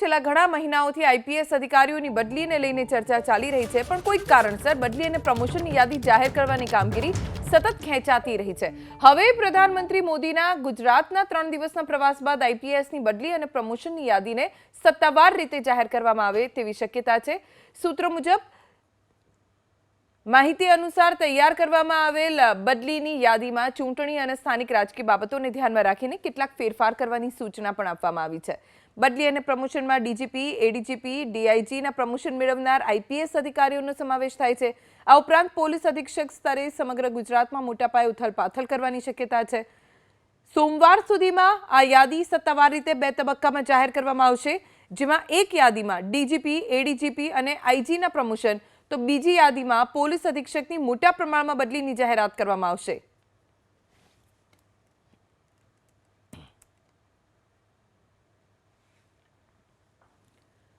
છેલ્લા ઘણા મહિનાઓથી આઈપીએસ અધિકારીઓની બદલીને લઈને ચર્ચા ચાલી રહી છે, પણ કોઈક કારણસર બદલી અને પ્રમોશનની યાદી જાહેર કરવાની કામગીરી સતત ખેંચાતી રહી છે. હવે પ્રધાનમંત્રી મોદીના ગુજરાતના ત્રણ દિવસના પ્રવાસ બાદ આઈપીએસની બદલી અને પ્રમોશનની યાદીને સત્તાવાર રીતે જાહેર કરવામાં આવે તેવી શક્યતા છે. સૂત્રો મુજબ માહિતી અનુસાર તૈયાર કરવામાં આવેલ બદલીની યાદીમાં ચૂંટણી અને સ્થાનિક રાજકીય બાબતોને ધ્યાનમાં રાખીને કેટલાક ફેરફાર કરવાની સૂચના પણ આપવામાં આવી છે. બદલી અને પ્રમોશનમાં ડીજીપી, એડીજીપી, ડીઆઈજીના પ્રમોશન મેળવનાર આઈપીએસ અધિકારીઓનો સમાવેશ થાય છે. આ ઉપરાંત પોલીસ અધિક્ષક સ્તરે સમગ્ર ગુજરાતમાં મોટા પાયે ઉથલપાથલ કરવાની શક્યતા છે. સોમવાર સુધીમાં આ યાદી સત્તાવાર રીતે બે તબક્કામાં જાહેર કરવામાં આવશે, જેમાં એક યાદીમાં ડીજીપી, એડીજીપી અને આઈજીના પ્રમોશન તો બીજી યાદીમાં પોલીસ અધિક્ષકની મોટા પ્રમાણમાં બદલીની જાહેરાત કરવામાં આવશે.